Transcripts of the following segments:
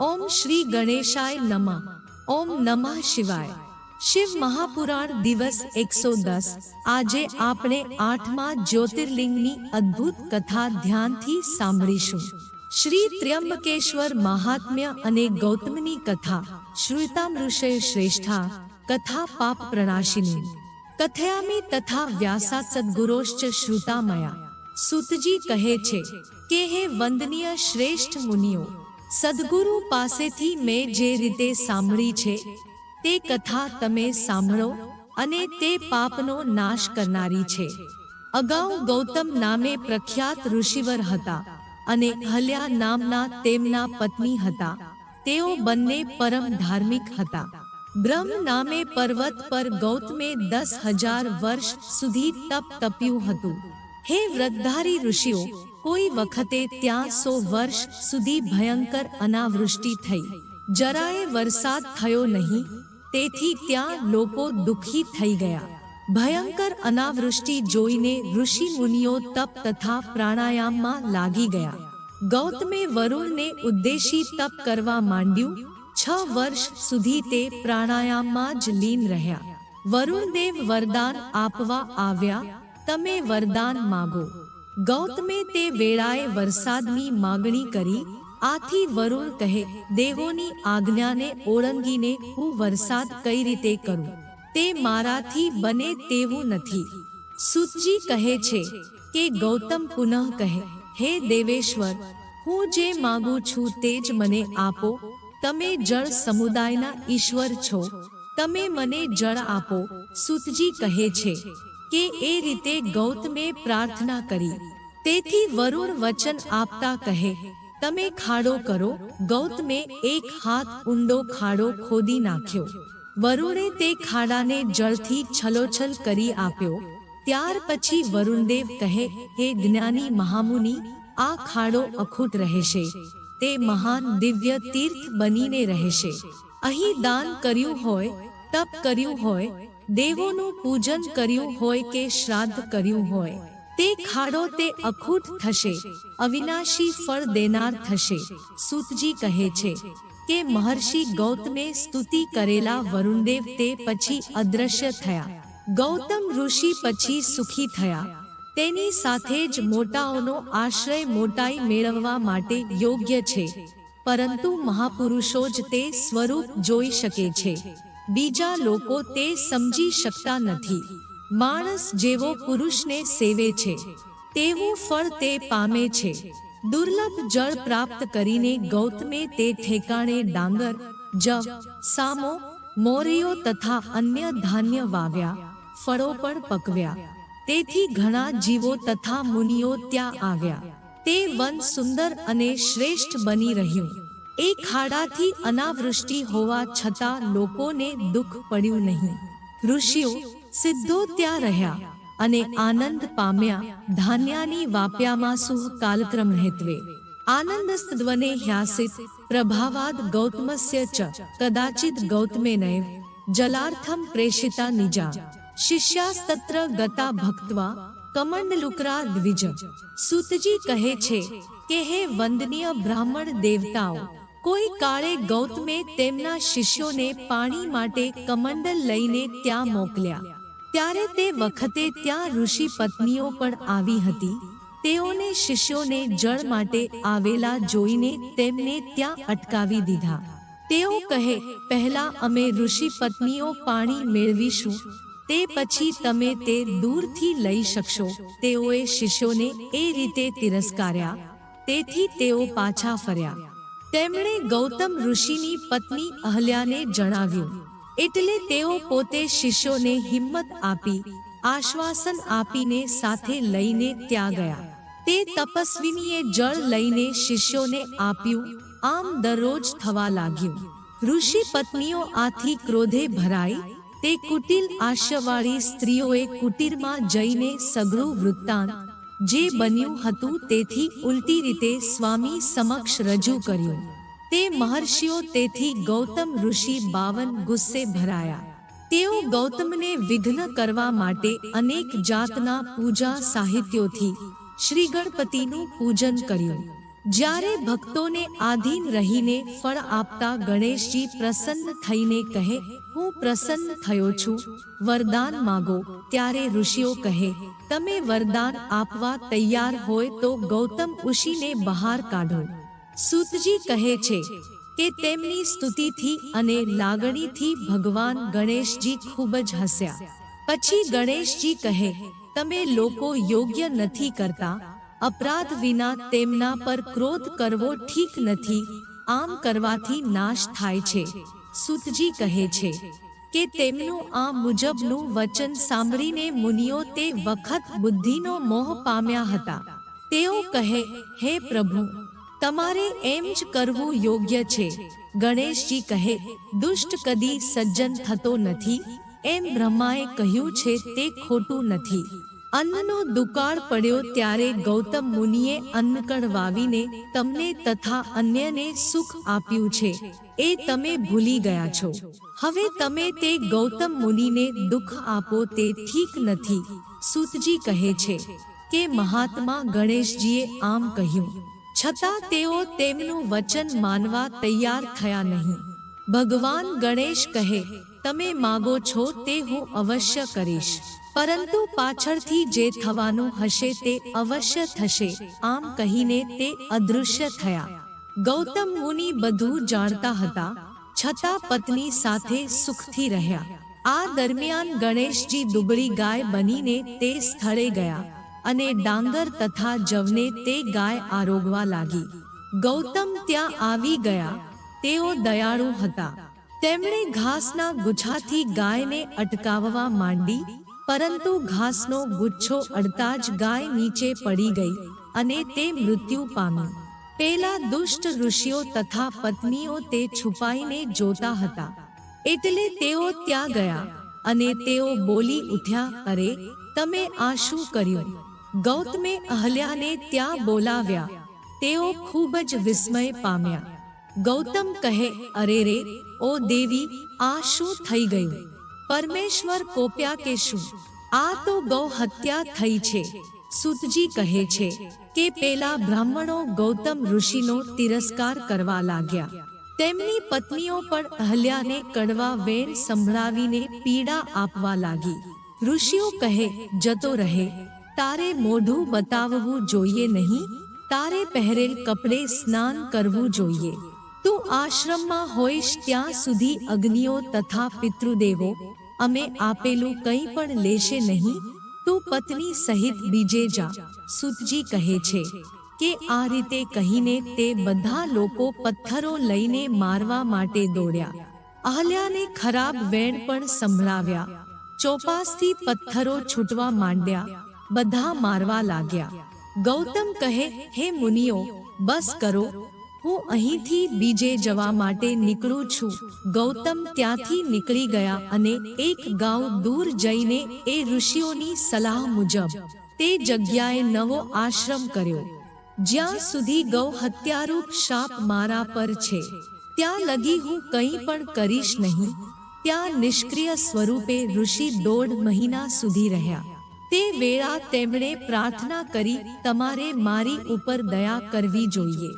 ઓમ શ્રી ગણેશાય નમઃ. ઓમ નમઃ શિવાય. શિવ મહાપુરાણ દિવસ એકસો દસ. આજે આપણે આઠમા જ્યોતિર્લિંગની અદ્ભુત કથા ધ્યાનથી સાંભળીશું. શ્રી ત્ર્યંબકેશ્વર મહાત્મ્ય અને ગૌતમની કથા. શ્રુતામૃષય શ્રેષ્ઠા. કથા પાપ પ્રણાશિની. કથયામી તથા વ્યાસા સદ્ગુરોશ્ચ શ્રુતામયા. સુતજી કહે છે કે હે વંદનીય શ્રેષ્ઠ મુનિઓ સદગુરુ પાસેથી મેં જે રીતે સાંભળી છે, તે કથા તમે સાંભળો અને તે પાપનો નાશ કરનારી છે. અગાઉ ગૌતમ નામે પ્રખ્યાત ઋષિવર હતા અને હલ્યા નામના તેમના પત્ની હતા. તેઓ બંને પરમ ધાર્મિક હતા. બ્રહ્મ નામે પર્વત પર ગૌતમે દસ હજાર વર્ષ સુધી તપ તપ્યું હતું. હે વ્રતધારી ઋષિઓ કોઈ વખતે ત્યાં સો વર્ષ સુધી ભયંકર અનાવૃષ્ટિ થઈ જરાએ વરસાદ થયો નહીં તેથી ત્યાં લોકો દુઃખી થઈ ગયા ભયંકર અનાવૃષ્ટિ જોઈને ઋષિ મુનિઓ તપ તથા પ્રાણાયામમાં લાગી ગયા ગૌતમે વરુણને ઉદ્દેશી તપ કરવા માંડ્યું છ વર્ષ સુધી તે પ્રાણાયામમાં જ લીન રહ્યા વરુણદેવ વરદાન આપવા આવ્યા તમે વરદાન માગો. ગૌતમે તે વેળાએ વરસાદની માગણી કરી, આથી વરુણ કહે, દેવોની આજ્ઞાને ઓળંગીને હું વરસાદ કઈ રીતે કરું? તે મારાથી બને તેવું નથી. સુતજી કહે છે કે ગૌતમ પુનઃ કહે, હે દેવેશ્વર, હું જે માગું છું તે જ મને આપો. તમે જળ સમુદાયના ઈશ્વર છો. તમે મને જળ આપો. સુતજી કહે છે કે એ રીતે ગૌતમે પ્રાર્થના કરી. તેથી વરુણ વચન આપતા કહે, તમે ખાડો કરો. ગૌતમે એક હાથ ઊંડો ખાડો ખોદી નાખ્યો. વરુણે તે ખાડાને જળથી છલોછલ કરી આપ્યો. ત્યાર પછી વરુણદેવ કહે, હે જ્ઞાની મહામુનિ, આ ખાડો અખૂટ રહેશે. તે મહાન દિવ્ય તીર્થ બનીને રહેશે. અહીં દાન કર્યું હોય તપ કર્યું હોય, દેવોનું પૂજન કર્યું હોય કે શ્રાદ્ધ કર્યું હોય, તે ખાડો તે અખૂટ થશે, અવિનાશી ફળ દેનાર થશે, સૂતજી કહે છે કે મહર્ષિ ગૌતમે સ્તુતિ કરેલા વરુણદેવ તે પછી અદ્રશ્ય થયા, ગૌતમ ઋષિ પછી સુખી થયા, તેની સાથે જ મોટાઓનો આશ્રય મોટાઈ મેળવવા માટે યોગ્ય છે, પરંતુ મહાપુરુષો જ તે સ્વરૂપ જોઈ શકે છે. બીજા લોકો તે સમજી શકતા નથી. માણસ જેવો પુરુષને સેવે છે. તેવું ફળ તે પામે છે. દુર્લભ જળ પ્રાપ્ત કરીને ગૌતમે તે ઠેકાણે ડાંગર જવ સામો મોરીઓ તથા અન્ય ધાન્ય વાવ્યા, ફળો પણ પકવ્યા. તેથી ઘણા જીવો તથા મુનિઓ ત્યાં આવ્યા. તે વન સુંદર અને શ્રેષ્ઠ બની રહ્યું. એ ખાડાથી અનાવૃષ્ટિ હોવા છતાં લોકોને દુઃખ પડ્યું નહીં. ઋષિઓ સિદ્ધો ત્યાં રહ્યા અને આનંદ પામ્યા ધાન્યાની વાપ્યામાં સુહ કાલક્રમ હેત્વે આનંદસ્તદ્વને હ્યાસિત પ્રભાવાદ ગૌતમસ્ય ચ, કદાચિત ગૌતમેનૈવ જલાર્થમ પ્રેષિતા નિજા. શિષ્યાસ્તત્ર ગતા ભક્તવા કમંડલુકરા દ્વિજ. સુતજી કહે છે કે હે વંદનીય બ્રાહ્મણ દેવતાઓ કોઈ કાળે ગૌતમે તેમના શિષ્યોને પાણી માટે કમંડલ લઈને ત્યાં મોકલ્યા. ત્યારે તે વખતે ત્યાં ઋષિ પત્નીઓ પણ આવી હતી. તેઓને શિષ્યોને જળ માટે આવેલા જોઈને તેમને ત્યાં અટકાવી દીધા. તેઓ કહે, પહેલા અમે ઋષિ પત્નીઓ પાણી મેળવીશું. તે પછી તમે તે દૂરથી લઈ શકશો. તેઓએ શિષ્યોને એ રીતે તિરસ્કાર્યા. તેથી તેઓ પાછા ફર્યા. તેમણે ગૌતમ ઋષિની પત્ની અહલ્યાને જણાવ્યું. એટલે તેઓ પોતે શિષ્યોને હિંમત આપી, આશ્વાસન આપીને સાથે લઈને ત્યાં ગયા. તે તપસ્વીનીએ જળ લઈને શિષ્યોને આપ્યું, આમ દરરોજ થવા લાગ્યું. ઋષિ પત્નીઓ આથી ક્રોધે ભરાઈ, તે કુટિલ આશ્યવાળી સ્ત્રીઓએ કુટીરમાં જઈને સઘળું વૃત્તાંત જે બન્યું હતું તેથી ઉલટી રીતે સ્વામી સમક્ષ રજૂ કર્યું. તે મહર્ષિઓ તેથી ગૌતમ ઋષિ બાવન ગુસ્સે ભરાયા. તેઓ ગૌતમને વિઘ્ન કરવા માટે અનેક જાતના પૂજા સાહિત્યોથી શ્રી ગણપતિનું પૂજન કર્યું. જ્યારે ભક્તોને આધીન રહીને ફળ આપતા ગણેશજી પ્રસન્ન થઈને કહે, હું પ્રસન્ન થયો છું. વરદાન માગો. ત્યારે ઋષિઓ કહે, તમે વરદાન આપવા તૈયાર હોય તો ગૌતમ ઋષિને બહાર કાઢો. સૂતજી કહે છે કે તેમની સ્તુતિથી અને લાગણીથી ભગવાન ગણેશજી ખૂબ જ હસ્યા. પછી ગણેશજી કહે, તમે લોકો યોગ્ય નથી કરતા. અપરાધ વિના તેમના પર ક્રોધ કરવો ઠીક નથી. આમ કરવાથી નાશ થાય છે. સુતજી કહે છે કે તેમનું આ મુજબનું વચન સાંભળીને મુનિઓ તે વખત બુદ્ધિનો મોહ પામ્યા હતા. તેઓ કહે, હે પ્રભુ, તમારે એમ જ કરવું યોગ્ય છે. ગણેશજી કહે, દુષ્ટ કદી સજ્જન થતો નથી. એમ બ્રહ્માએ કહ્યું છે તે ખોટું નથી. અન્નનો દુકાળ પડ્યો ત્યારે ગૌતમ મુનિએ અન્નકણ વાવીને તમને તથા અન્યને સુખ આપ્યું છે. એ તમે ભૂલી ગયા છો. હવે તમે તે ગૌતમ મુનિને દુઃખ આપો તે ઠીક નથી. સૂતજી કહે છે કે મહાત્મા ગણેશજીએ આમ કહ્યું. છતાં તેઓ તેમનું વચન માનવા તૈયાર થયા નહીં. ભગવાન ગણેશ કહે, તમે માગો છો તે હું અવશ્ય કરીશ. પરંતુ પાછળથી જે થવાનું હશે તે અવશ્ય થશે, આમ કહીને તે અદૃશ્ય થયા. ગૌતમ મુનિ બધું જાણતા હતા, છતાં પત્ની સાથે સુખથી રહ્યા. આ દરમિયાન ગણેશજી દુબળી ગાય બનીને તે સ્થળે ગયા અને ડાંગર તથા જવને તે ગાય આરોગવા લાગી. ગૌતમ ત્યાં આવી ગયા, તેઓ દયાળુ હતા. તેમણે ઘાસના ગુચ્છાથી ગાયને અટકાવવા માંડી પરંતુ ઘાસનો ગુચ્છો અડતા જ ગાય નીચે પડી ગઈ અને તે મૃત્યુ પામી પેલા દુષ્ટ ઋષિઓ તથા પત્નીઓ તે છુપાઈને જોતા હતા. એટલે તેઓ ત્યાં ગયા અને તેઓ બોલી ઉઠ્યા, અરે, તમે આ શું કર્યું? ગૌતમે અહલ્યાને ત્યાં બોલાવ્યા. તેઓ ખૂબ જ વિસ્મય પામ્યા. ગૌતમ કહે, અરે રે, ઓ દેવી, આ શું થઈ ગયું? પરમેશ્વર કોપ્યા કે શું? આ તો ગૌ હત્યા થઈ છે. સુતજી કહે છે કે પેલા બ્રાહ્મણો ગૌતમ ઋષિનો તિરસ્કાર કરવા લાગ્યા. તેમની પત્નીઓ પણ અહલ્યાને કડવા વેર સંભળાવીને પીડા આપવા લાગી. ઋષિઓ કહે, જતો રહે. તારે મોઢું બતાવવું જોઈએ નહીં. તારે પહેરેલ કપડે સ્નાન કરવું જોઈએ. તું આશ્રમમાં હોઈશ ત્યાં સુધી અગ્નિઓ તથા પિતૃદેવો. અમે આપેલું કંઈ પણ લેશે નહીં. તું પત્ની સહિત બીજે જા. સુતજી કહે છે કે આ રીતે કહીને તે બધા લોકો પથ્થરો લઈને મારવા માટે દોડ્યા. અહલ્યાને ખરાબ વેણ પણ સંભળાવ્યા. ચોપાસથી પથ્થરો છૂટવા માંડ્યા. બધા મારવા લાગ્યા. ગૌતમ કહે, હે મુનિઓ, બસ કરો. હું અહીંથી બીજે જવા માટે નીકળું છું. ગૌતમ ત્યાંથી નીકળી ગયા અને એક ગાંવ દૂર જઈને એ ઋષિઓની સલાહ મુજબ તે જગ્યાએ નવો આશ્રમ કર્યો. જ્યાં સુધી ગૌ હત્યારૂપ શાપ મારા પર છે, ત્યાં લગી હું કંઈ પણ કરીશ નહીં. ત્યાં નિષ્ક્રિય સ્વરૂપે ઋષિ દોઢ મહિના સુધી રહ્યા. તે વેળા તેમણે પ્રાર્થના કરી, તમારે મારી ઉપર દયા કરવી જોઈએ.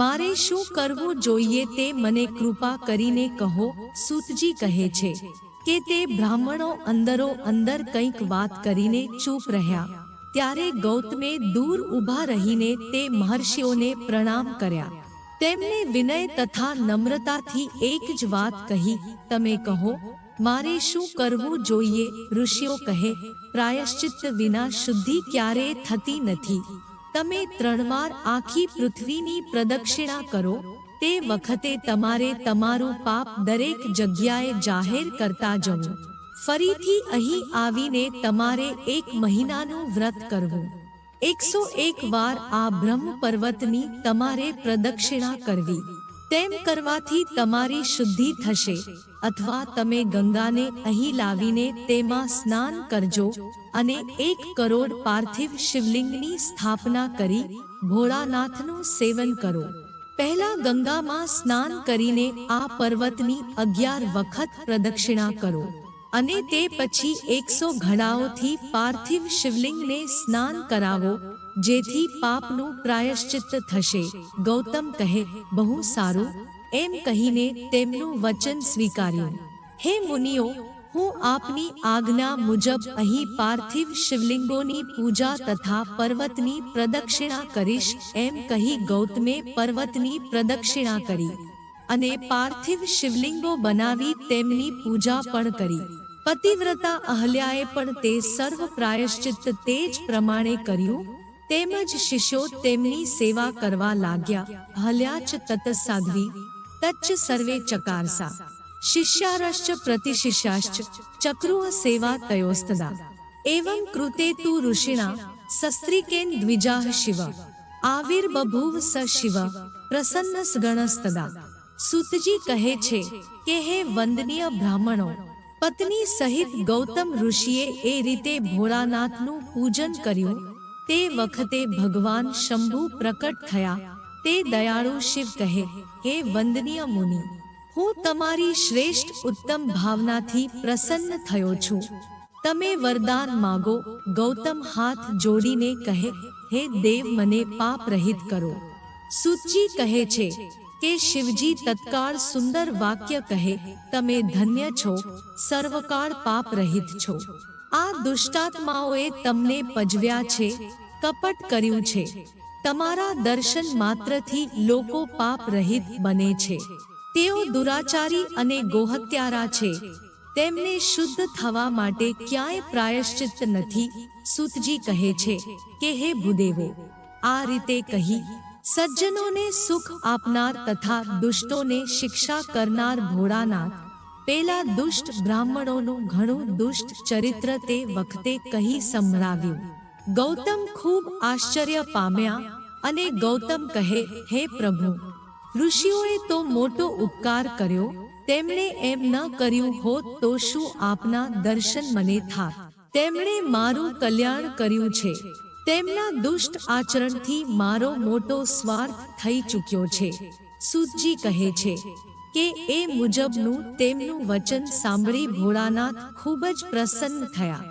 મારે શું કરવું જોઈએ તે મને કૃપા કરીને કહો, સૂતજી કહે છે કે તે બ્રાહ્મણો અંદરો અંદર કંઈક વાત કરીને ચૂપ રહ્યા. ત્યારે ગૌતમે દૂર ઊભા રહીને તે મહર્ષિઓને પ્રણામ કર્યા. તેમને વિનય તથા નમ્રતાથી એક જ વાત કહી, તમે કહો, મારે શું કરવું જોઈએ? ઋષિઓ કહે, પ્રાયશ્ચિત્ત વિના શુદ્ધિ ક્યારેય થતી નથી. તમે ત્રણ વાર આખી પૃથ્વીની પ્રદક્ષિણા કરો, તે વખતે તમારે તમારું પાપ દરેક જગ્યાએ જાહેર કરતા જવું. ફરીથી અહીં આવીને તમારે એક મહિનાનું વ્રત કરવું. એકસો એક વાર આ બ્રહ્મ પર્વતની તમારે પ્રદક્ષિણા કરવી. તેમ કરવાથી તમારી શુદ્ધિ થશે. અથવા તમે ગંગાને અહીં લાવીને તેમાં સ્નાન કરજો અને એક કરોડ પાર્થિવ શિવલિંગની સ્થાપના કરી ભોળાનાથનું સેવન કરો. પહેલા ગંગામાં સ્નાન કરીને આ પર્વતની અગિયાર વખત પ્રદક્ષિણા કરો અને તે પછી એકસો ઘડાઓથી પાર્થિવ શિવલિંગને સ્નાન કરાવો જેથી પાપનું પ્રાયશ્ચિત્ત થશે. ગૌતમ કહે, બહુ સારું. એમ કહીને તેમનું વચન સ્વીકાર્યું. હે મુનિઓ, હું આપની આજ્ઞા મુજબ અહીં પાર્થિવ શિવલિંગોની પૂજા તથા પર્વતની પ્રદક્ષિણા કરીશ, એમ કહી ગૌતમે પર્વતની પ્રદક્ષિણા કરી અને પાર્થિવ શિવલિંગો બનાવી તેમની પૂજા પણ કરી. પતિવ્રતા અહલ્યાએ પણ તે સર્વ પ્રાયશ્ચિત તે જ પ્રમાણે કર્યું. તેમજ શિષ્યો તેમની સેવા કરવા લાગ્યા. હલ્યાચ તત સાધવી તચ્ચ સર્વે ચકારસા. શિષ્યારશ્ચ પ્રતિશિષ્યાશ્ચ ચક્રુઃ સેવા તયોસ્તદા. એવં કૃતે તુ ઋષિણા સસ્ત્રીકેન દ્વિજાહ શિવ. આવિર્બભૂવ સ શિવ, પ્રસન્નસ ગણસ્તદા. સુતજી કહે છે કે હે વંદનીય બ્રાહ્મણો, પત્ની સહિત ગૌતમ ઋષિએ એ રીતે ભોળાનાથનું પૂજન કર્યું તે વખતે ભગવાન શંભુ પ્રકટ થયા. તે દયાળુ શિવ કહે, હે વંદનીય મુનિ, હું તમારી શ્રેષ્ઠ ઉત્તમ ભાવનાથી પ્રસન્ન થયો છું. તમે વરદાન માગો, ગૌતમ હાથ જોડીને કહે, હે દેવ, મને પાપ રહિત કરો. સુચી કહે છે કે શિવજી તત્કાળ સુંદર વાક્ય કહે, તમે ધન્ય છો, સર્વકાળ પાપ રહિત છો. આ દુષ્ટાત્માઓએ તમને પજવ્યા છે, કપટ કર્યું છે. તમારા દર્શન માત્રથી લોકો પાપ રહિત બને છે. તેઓ દુરાચારી અને ગોહત્યારા છે. તેમને શુદ્ધ થવા માટે ક્યાંય પ્રાયશ્ચિત નથી, સુતજી કહે છે કે, હે ભૂદેવો, આ રીતે કહી, સજ્જનોને સુખ આપનાર તથા દુષ્ટોને શિક્ષા કરનાર ભોળાનાથ પેલા દુષ્ટ બ્રાહ્મણોનું ઘણું દુષ્ટ ચરિત્ર તે વખતે કહી સંભળાવ્યું. ગૌતમ ખૂબ આશ્ચર્ય પામ્યા અને ગૌતમ કહે, હે પ્રભુ, ઋષિઓએ તો મોટો ઉપકાર કર્યો, તેમણે એમ ન કર્યું હોત તો શું આપના દર્શન મને થા તેમણે મારું કલ્યાણ કર્યું છે. તેમના દુષ્ટ આચરણથી મારો મોટો સ્વાર્થ થઈ ચૂક્યો છે. સુજી કહે છે કે એ મુજબનું તેમનું વચન સાંભળી ભોળાનાથ ખૂબ જ પ્રસન્ન થયા.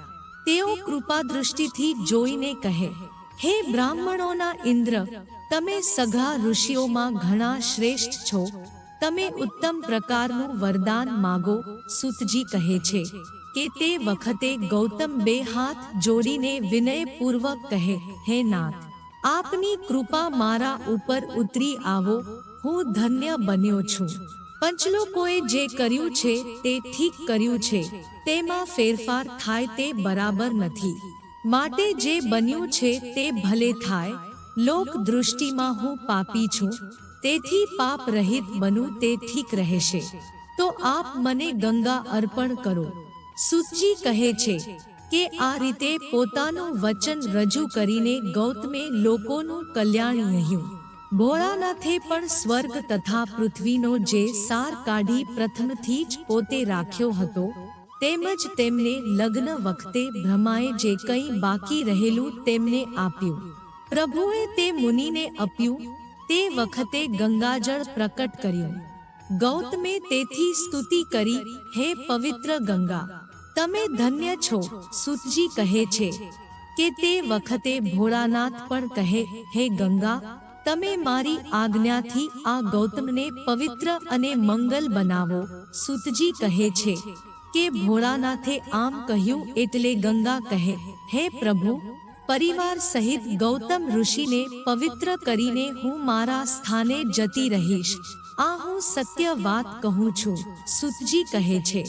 તેઓ કૃપા દૃષ્ટિથી જોઈને કહે, હે બ્રાહ્મણોના ઇન્દ્ર, તમે સઘા ઋષિઓમાં ઘણા શ્રેષ્ઠ છો. તમે ઉત્તમ પ્રકારનું વરદાન માગો, સુતજી કહે છે, કે તે વખતે ગૌતમ બે હાથ જોડીને વિનયપૂર્વક કહે, હે નાથ, આપની કૃપા મારા ઉપર ઉતરી આવો. હું ધન્ય બન્યો છું. પંચલોકોએ જે કર્યું છે તે ઠીક કર્યું છે. તેમાં ફેરફાર થાય તે બરાબર નથી. માટે જે બન્યું છે તે ભલે થાય. લોક દૃષ્ટિમાં હું પાપી છું. તેથી પાપ રહિત બનું તે ઠીક રહેશે. તો આપ મને ગંગા અર્પણ કરો. સુચી કહે છે કે આ રીતે પોતાનું વચન રજૂ કરીને ગૌતમે લોકોનું કલ્યાણ કહ્યું ભોળાનાથે પણ સ્વર્ગ તથા પૃથ્વીનો જે સાર કાઢી પ્રથમથી જ પોતે રાખ્યો હતો, તેમજ તેમને લગ્ન વખતે બ્રહ્માએ જે કંઈ બાકી રહેલું તેમને આપ્યું. પ્રભુએ તે મુનિને આપ્યું, તે વખતે ગંગાજળ પ્રકટ કર્યું. ગૌતમે તેથી સ્તુતિ કરી, હે પવિત્ર ગંગા, તમે ધન્ય છો, સુતજી કહે છે, કે તે વખતે ભોળાનાથ પણ કહે, હે ગંગા તમે મારી આજ્ઞાથી આ ગૌતમને પવિત્ર અને મંગલ બનાવો. સુતજી કહે છે કે ભોળાનાથે આમ કહ્યું એટલે ગંગા કહે, હે પ્રભુ, પરિવાર સહિત ગૌતમ ઋષિને પવિત્ર કરીને હું મારા સ્થાને જતી રહીશ. આ હું સત્ય વાત કહું છું. સુતજી કહે છે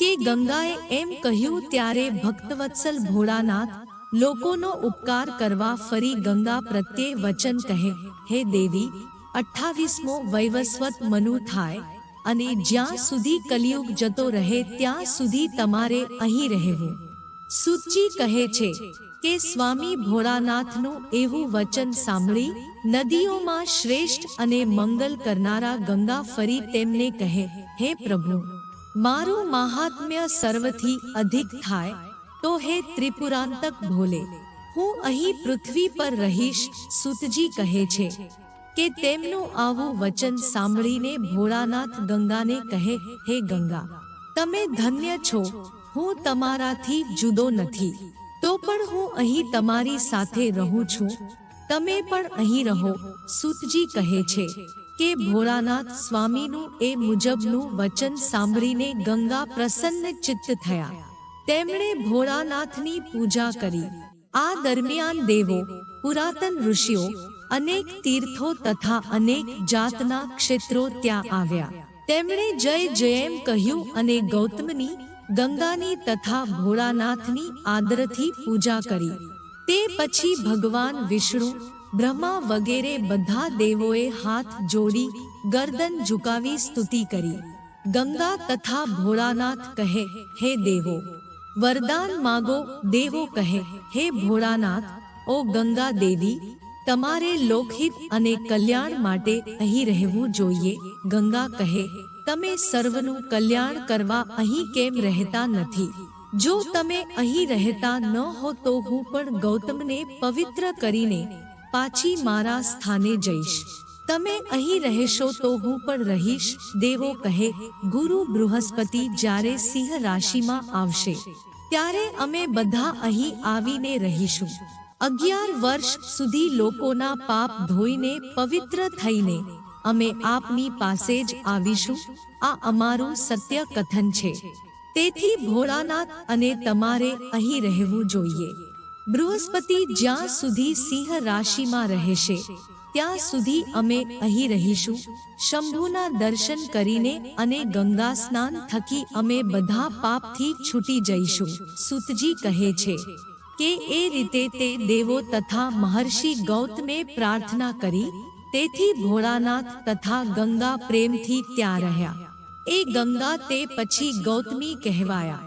કે ગંગાએ એમ કહ્યું, ત્યારે ભક્તવત્સલ ભોળાનાથ લોકોનો ઉપકાર કરવા ફરી ગંગા પ્રત્યે વચન કહે, હે દેવી, અઠ્ઠાવીસમો વૈવસ્વત મનુ થાય અને જ્યાં સુધી કલિયુગ જતો રહે ત્યાં સુધી તમારે અહીં રહેવું. સુચી કહે છે કે સ્વામી ભોળાનાથનું એવું વચન સાંભળી નદીઓમાં શ્રેષ્ઠ અને મંગલ કરનારા ગંગા ફરી તેમને કહે, હે પ્રભુ, મારું મહાત્મ્ય સર્વથી અધિક થાય તો હે ત્રિપુરાંતક ભોલે, હું અહીં પૃથ્વી પર રહીશ, સુતજી કહે છે, કે તેમનું આવું વચન સાંભળીને ભોળાનાથ ગંગાને કહે, હે ગંગા, તમે ધન્ય છો, હું તમારાથી જુદો નથી, તો પણ હું અહીં તમારી સાથે રહું છું, તમે પણ અહીં રહો, સુતજી કહે છે, કે ભોળાનાથ સ્વામીનું એ મુજબનું વચન સાંભળીને ગંગા પ્રસન્ન ચિત્ત થયા. તેમણે ભોળાનાથની પૂજા કરી. આ દરમિયાન દેવો, પુરાતન ઋષિઓ, અનેક તીર્થો તથા અનેક જાતના ક્ષેત્રો ત્યાં આવ્યા. તેમણે જય જયમ કહ્યું અને ગૌતમની, ગંગાની તથા ભોળાનાથની આદરથી પૂજા કરી. તે પછી ભગવાન વિષ્ણુ, બ્રહ્મા વગેરે બધા દેવોએ હાથ જોડી, ગરદન ઝુકાવી સ્તુતિ કરી. ગંગા તથા ભોળાનાથ કહે, હે દેવો વરદાન માગો દેવો કહે હે ભોળાનાથ ઓ ગંગા દેવી તમારે લોકહિત અને કલ્યાણ માટે અહીં રહેવું જોઈએ ગંગા કહે તમે સર્વનું કલ્યાણ કરવા અહીં કેમ રહેતા નથી જો તમે અહીં રહેતા ન હો તો હું પણ ગૌતમને પવિત્ર કરીને પાછી મારા સ્થાને જઈશ તમે અહીં રહેશો તો હું પણ રહીશ, દેવો કહે, ગુરુ બૃહસ્પતિ જ્યારે સિંહ રાશિમાં આવશે, ત્યારે અમે બધા અહીં આવીને રહીશું. અગિયાર વર્ષ સુધી લોકોના પાપ ધોઈને પવિત્ર થઈને, અમે આપની પાસે જ આવીશું, આ અમારું સત્ય કથન છે. તેથી ભોળાનાથ અને તમારે અહીં રહેવું જોઈએ. બૃહસ્પતિ જ્યાં સુધી સિંહ રાશિમાં રહેશે ત્યાં સુધી અમે અહીં રહીશું. શંભુના દર્શન કરીને અને ગંગા સ્નાન થકી અમે બધા પાપથી છૂટી જઈશું, સુતજી કહે છે. કે એ રીતે તે દેવો તથા મહર્ષિ ગૌતમે પ્રાર્થના કરી, તેથી ભોળાનાથ તથા ગંગા પ્રેમથી ત્યાં રહ્યા. એ ગંગા તે પછી ગૌતમી કહેવાયા.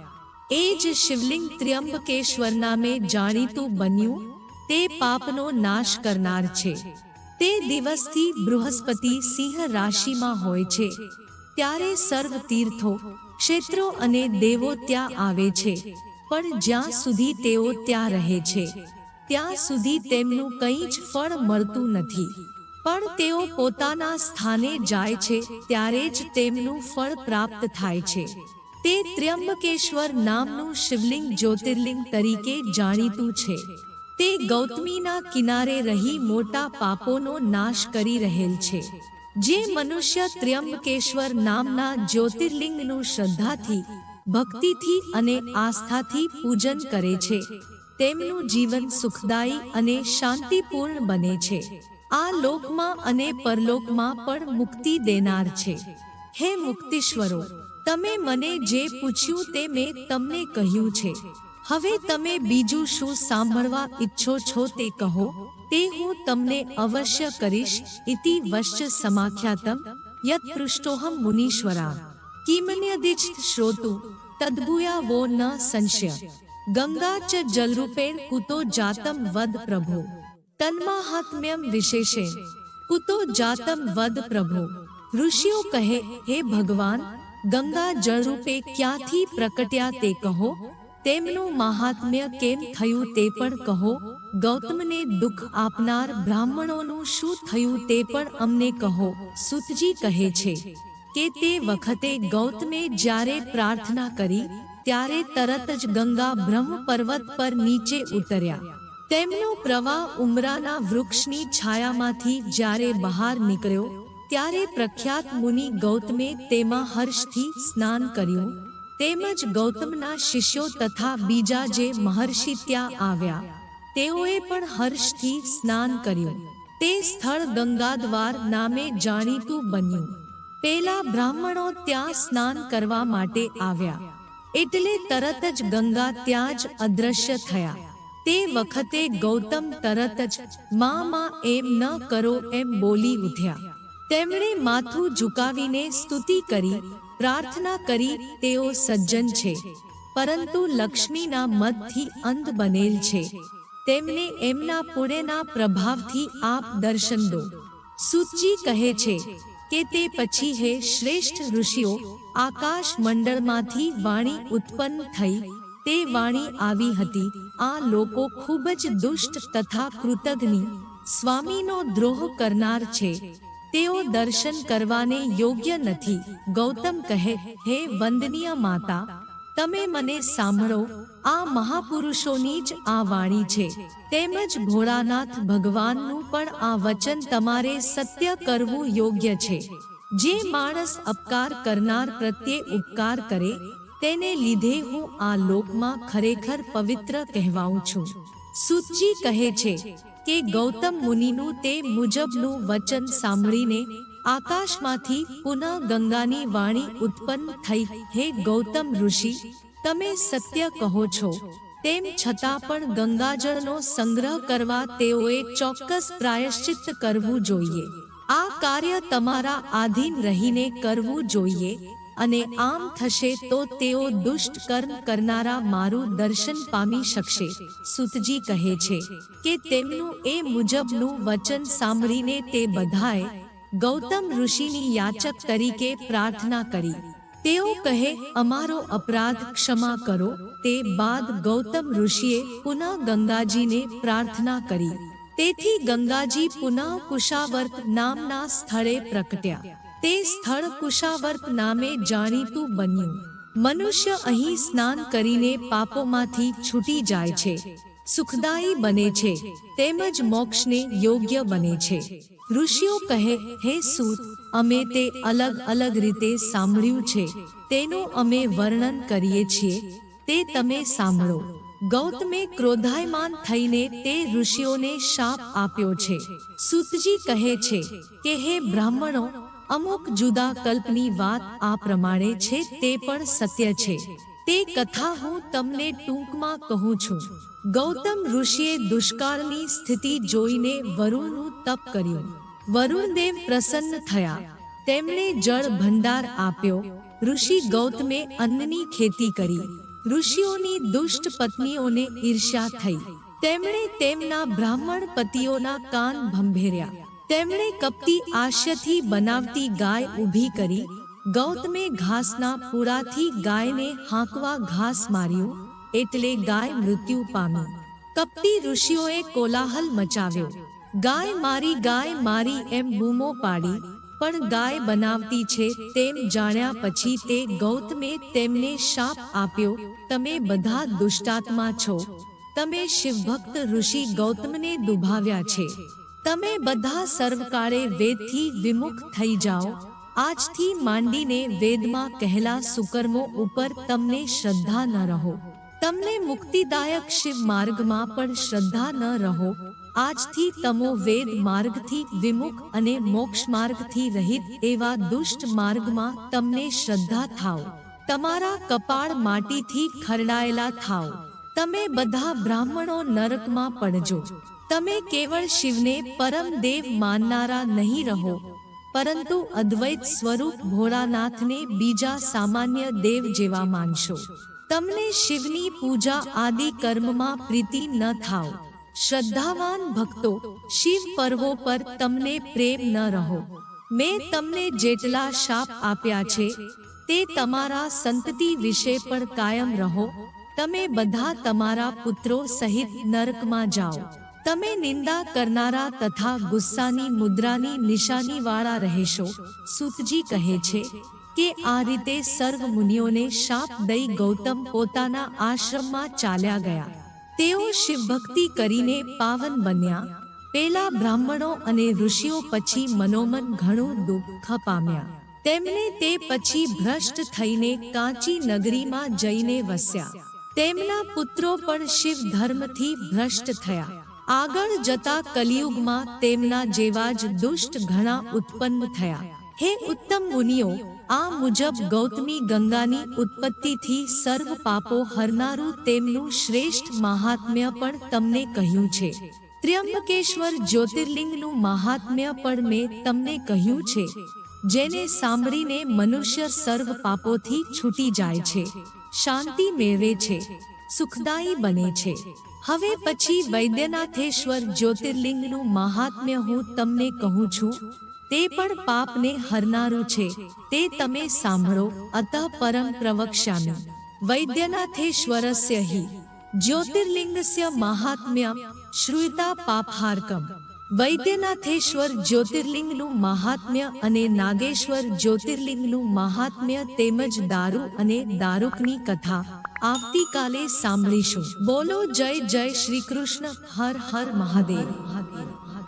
એ જ શિવલિંગ ત્ર્યંબકેશ્વર નામે જાણીતું બન્યું, તે પાપનો નાશ કરનાર છે. તે દિવસથી બૃહસ્પતિ સિંહ રાશિમાં હોય છે. ત્યારે સર્વ તીર્થો ક્ષેત્રો અને દેવો ત્યાં આવે છે. પણ જ્યાં સુધી તેઓ ત્યાં રહે છે, ત્યાં સુધી તેમનું કંઈ જ ફળ મળતું નથી. પણ તેઓ પોતાના સ્થાને જાય છે, ત્યારે જ તેમનું ફળ પ્રાપ્ત થાય છે. તે ત્ર્યંબકેશ્વર નામનું શિવલિંગ જ્યોતિર્લિંગ તરીકે જાણીતું છે. તે ગૌતમીના કિનારે રહી મોટા પાપોનો નાશ કરી રહેલ છે. જે મનુષ્ય ત્ર્યંબકેશ્વર નામના જ્યોતિર્લિંગનું શ્રદ્ધાથી, ભક્તિથી અને આસ્થાથી પૂજન કરે છે. તેમનું જીવન સુખદાયી અને શાંતિપૂર્ણ બને છે. આ લોકમાં અને પરલોકમાં પણ મુક્તિ દેનાર છે. હે મુક્તિશ્વરો, તમે મને જે પૂછ્યું તે મેં તમને કહ્યું છે. હવે તમે બીજું શું સાંભળવા ઈચ્છો છો તે કહો. તે હું તમને અવશ્ય કરીશ. ઇતિ વશ્ચ સમાખ્યાતમ યત પૃષ્ઠોહમ મુનીશ્વરા. કિમન્યદિચ શ્રોતુ તદ્ભૂયા વો ન સંશય. ગંગા ચ જલરૂપેણ કુતો જાતમ વદ પ્રભો. તન્માહાત્મ્યમ વિશેષેણ કુતો જાતમ વદ પ્રભો. ઋષિઓ કહે હે ભગવાન ગંગા જળરૂપે ક્યાંથી પ્રકટ્યા તે કહો? તેમનું મહાત્મ્ય કેમ થયું તે પણ કહો. ગૌતમને દુઃખ આપનાર બ્રાહ્મણોનું શું થયું તે પણ અમને કહો. સુતજી કહે છે કે તે વખતે ગૌતમે જ્યારે પ્રાર્થના કરી, ત્યારે તરત જ ગંગા બ્રહ્મ પર્વત પર નીચે ઉતર્યા. તેમનો પ્રવાહ ઉમરાના વૃક્ષની છાયામાંથી જ્યારે બહાર નીકળ્યો, ત્યારે પ્રખ્યાત મુનિ ગૌતમે તેમાં હર્ષથી સ્નાન કર્યું. તેમજ ગૌતમના શિષ્યો તથા બીજા જે મહર્ષિ ત્યાં આવ્યા, તેઓએ પણ હર્ષથી સ્નાન કર્યું. તે સ્થળ ગંગાદ્વાર નામે જાણીતું બન્યું. પેલા બ્રાહ્મણો ત્યાં સ્નાન કરવા માટે આવ્યા. એટલે તરત જ ગંગા ત્યાં જ અદ્રશ્ય થયા. તે વખતે ગૌતમ તરત જ, મા મા, એમ ન કરો, એમ બોલી ઉઠ્યા. તેમણે માથું ઝુકાવીને સ્તુતિ કરી પ્રાર્થના કરી તેઓ સજ્જન છે, પરંતુ લક્ષ્મીના મતથી અંધ બનેલ છે. તેમને એમના પુણેના પ્રભાવથી આપ દર્શન દો. સૂચિ કહે છે કે તે પછી હે શ્રેષ્ઠ ઋષિઓ, આકાશ મંડળમાંથી વાણી ઉત્પન્ન થઈ, તે વાણી આવી હતી. આ લોકો ખૂબ જ દુષ્ટ તથા કૃતજ્ઞ, સ્વામીનો દ્રોહ કરનાર છે. તેઓ દર્શન કરવાને યોગ્ય નથી. ગૌતમ કહે, હે વંદનીય માતા, તમે મને સાંભળો, આ મહાપુરુષોની જ આ વાણી છે. તેમજ ભોળાનાથ ભગવાનનું પણ આ વચન તમારે સત્ય કરવું યોગ્ય છે. જે માણસ અપકાર કરનાર પ્રત્યે ઉપકાર કરે, તેને લીધે હું આ લોકમાં ખરેખર પવિત્ર કહેવાઉં છું. સુતજી કહે છે કે ગૌતમ મુનિનું તે મુજબનું વચન સાંભળીને આકાશમાંથી પુનઃ ગંગાની વાણી ઉત્પન્ન થઈ. હે ગૌતમ ઋષિ, તમે સત્ય કહો છો. તેમ છતાં પણ ગંગાજળનો સંગ્રહ કરવા તેઓએ ચોક્કસ પ્રાયશ્ચિત કરવું જોઈએ. આ કાર્ય તમારા આધીન રહીને કરવું જોઈએ. અને આમ થશે તો તેઓ દુષ્ટ કર્મ કરનારા મારું દર્શન પામી શકશે. સુતજી કહે છે કે તેમનું એ મુજબનું વચન સાંભળીને તે બધાએ ગૌતમ ઋષિની યાચક તરીકે પ્રાર્થના કરી. તેઓ કહે, અમારો અપરાધ ક્ષમા કરો. તે બાદ ગૌતમ ઋષિએ પુનઃ ગંગાજીને પ્રાર્થના કરી. તેથી ગંગાજી પુનઃ કુશાવર્ત નામના સ્થળે પ્રકટ્યા તે સ્થળ કુશાવર્ત નામે જાણીતું બન્યું. મનુષ્ય અહીં સ્નાન કરીને પાપોમાંથી છૂટી જાય છે. સુખદાયી બને છે. તેમજ મોક્ષને યોગ્ય બને છે. ઋષિઓ કહે, હે સૂત, અમે તે અલગ અલગ રીતે સાંભળ્યું છે. તેનું અમે વર્ણન કરીએ છીએ. તે તમે સાંભળો. ગૌતમે ક્રોધાયમાન થઈને તે ઋષિઓને શાપ આપ્યો છે. સુતજી કહે છે કે, હે બ્રાહ્મણો અમુક જુદા કલ્પની વાત આ પ્રમાણે છે, તે પણ સત્ય છે. તે કથા હું તમને ટૂંકમાં કહું છું. ગૌતમ ઋષિએ દુષ્કાળની સ્થિતિ જોઈને વરુણનું તપ કર્યું. વરુણદેવ પ્રસન્ન થયા. તેમણે જળ ભંડાર આપ્યો. ઋષિ ગૌતમે અન્નની ખેતી કરી. ઋષિઓની દુષ્ટ પત્નીઓને ઈર્ષ્યા થઈ. તેમણે તેમના બ્રાહ્મણ પતિઓના કાન ભંભેર્યા. તેમણે કપટી આશ્યથી બનાવતી ગાય ઊભી કરી, ગૌતમે ઘાસના પૂરાથી ગાયને હાંકવા ઘાસ માર્યું, એટલે ગાય મૃત્યુ પામી. કપટી ઋષિઓએ કોલાહલ મચાવ્યો. ગાય મારી ગાય મારી એમ બૂમો પાડી, પણ ગાય બનાવતી છે તેમ જાણ્યા પછી તે ગૌતમે તેમને શાપ આપ્યો, તમે બધા દુષ્ટાત્મા છો. તમે શિવભક્ત ઋષિ ગૌતમને દુભાવ્યા છે. તમે બધા સર્વકાળે વેદથી વિમુખ થઈ જાઓ. આજથી માંડીને વેદમાં કહેલા સુકર્મો ઉપર તમને શ્રદ્ધા ન રહો. તમને મુક્તિદાયક શિવ માર્ગમાં પણ શ્રદ્ધા ન રહો. આજથી તમો વેદ માર્ગથી વિમુખ અને મોક્ષ માર્ગથી રહિત એવા દુષ્ટ માર્ગમાં તમને શ્રદ્ધા થાવ તમારા કપાળ માટીથી ખરડાયેલા થાવ તમે બધા બ્રાહ્મણો નરકમાં પડજો. તમે કેવળ શિવને પરમ દેવ માનનારા નહીં રહો, પરંતુ અદ્વૈત સ્વરૂપ ભોળાનાથને બીજા સામાન્ય દેવ જેવા માનશો. તમને શિવની પૂજા આદિ કર્મમાં પ્રીતિ ન થાવ. શ્રદ્ધાવાન ભક્તો, શિવ પર્વો પર તમને પ્રેમ ન રહો. મેં તમને જેટલા શાપ આપ્યા છે, તે તમારા સંતતિ વિશે પણ કાયમ રહો. તમે બધા તમારા પુત્રો સહિત નરકમાં જાઓ. તમે નિંદા કરનારા તથા ગુસ્સાની મુદ્રાની નિશાની વાળા રહેશો. સુતજી કહે છે કે આ રીતે સર્વ મુનિઓને શાપ દઈ ગૌતમ પોતાના આશ્રમમાં ચાલ્યા ગયા. તેઓ શિવભક્તિ કરીને પાવન બન્યા. પેલા બ્રાહ્મણો અને ઋષિઓ પછી મનોમન ઘણું દુઃખ પામ્યા. તેમને તે પછી ભ્રષ્ટ થઈને કાંચી નગરીમાં જઈને વસ્યા. તેમના પુત્રો પણ શિવ ધર્મથી ભ્રષ્ટ થયા. આગળ જતા કલિયુગમાં તેમના જેવા જ દુષ્ટ ઘણા ઉત્પન્ન થયા. હે ઉત્તમ મુનિઓ, આ મુજબ ગૌતમી ગંગાની ઉત્પત્તિથી સર્વ પાપો હરનારું તેમનું શ્રેષ્ઠ મહાત્મ્ય પણ તમને કહ્યું છે. ત્ર્યંબકેશ્વર જ્યોતિર્લિંગનું મહાત્મ્ય પણ મેં તમને કહ્યું છે. જેને સાંભળીને મનુષ્ય સર્વ પાપોથી છૂટી જાય છે. શાંતિ મેળવે છે. સુખદાયી બને છે. હવે પછી વૈદ્યનાથેશ્વર જ્યોતિર્લિંગનું મહાત્મ્ય હું તમને કહું છું. તે પણ પાપને હરનારું છે. તે તમે સાંભળો. અત પરમ પ્રવક્ષ્યામિ. વૈદ્યનાથેશ્વરસ્ય હિ. જ્યોતિર્લિંગસ્ય મહાત્મ્ય શ્રુતા પાપહારકમ વૈદ્યનાથેશ્વર જ્યોતિર્લિંગનું મહાત્મ્ય અને નાગેશ્વર જ્યોતિર્લિંગનું મહાત્મ્ય તેમજ દારૂ અને દારૂકની કથા. આવતીકાલે સાંભળીશું. બોલો જય જય શ્રી કૃષ્ણ. હર હર મહાદેવ.